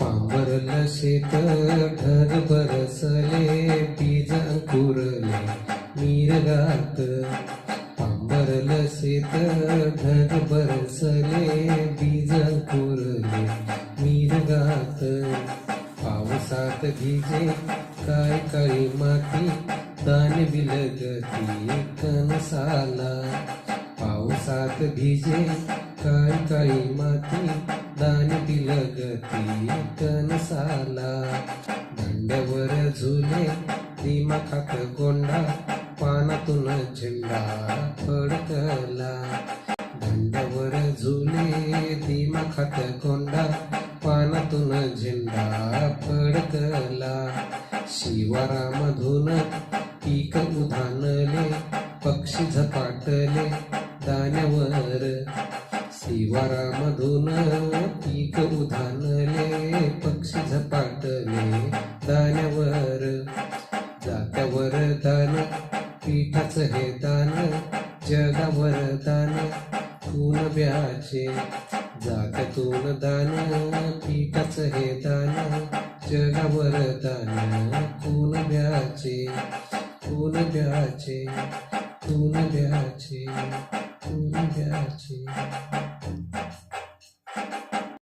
पांबरलं शेत ढग बरसले बीज अंकुरले मिरगात पांबरलं शेत ढग बरसले बीज अंकुरले मिरगात पावसात भिजे काय काळी माती दान बिलगती कनसाला पावसात भिजे काय काळी माती दान बिलगती कनसाला दंडवर झुले दिमाखात गोंडा पानातून झेंडा फडकला. दंडवर झुले दिमाखात गोंडा पानातून झेंडा फडकला. शिवारामधून पीक उधानले पक्षी झपाटले दाण्यावर शिवारामधून पीक उधानले पक्षी झपाटले दाण्यावर जात्यावर दान पिठाचं हे दान जगावर दान खून ब्याचे जात्यातून दान पिठाचं हे दान जगावर दान खून ब्याचे खून ब्याचे खून ब्याचे खून ब्याचे.